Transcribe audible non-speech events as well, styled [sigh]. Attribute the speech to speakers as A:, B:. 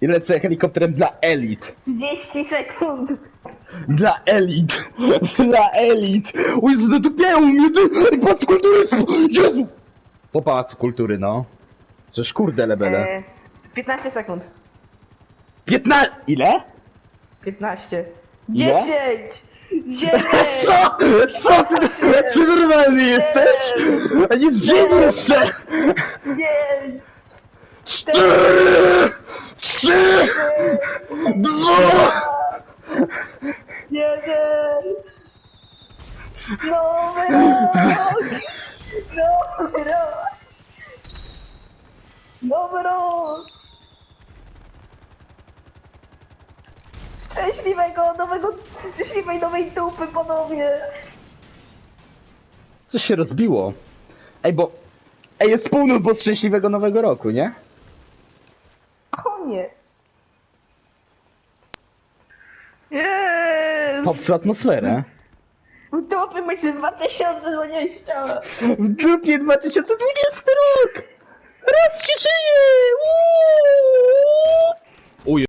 A: I lecę helikopterem dla elit.
B: 30 sekund.
A: Dla elit! Dla elit! O Jezu, dotupiają mnie! ty- Pałac kultury! Jezu! Po pałacu kultury, no. Żeż kurde lebele.
B: E, 15 sekund.
A: 15... Ile?
B: 15.
A: Ile?
B: 10! 9! [laughs]
A: Co? Co ty? Czy normalny jesteś? A nie zdziwi jeszcze!
B: 5!
A: Cztery! Dwa!
B: 1! Nowy rok! Nowy rok! Nowy rok! Szczęśliwego nowego, szczęśliwej nowej dupy ponownie!
A: Coś się rozbiło. Ej, bo... Ej, jest północ, bo szczęśliwego nowego roku, nie?
B: Koniec!
A: Popsuł atmosferę.
B: Dupy myślę 2020!
A: W dupie 2020 rok!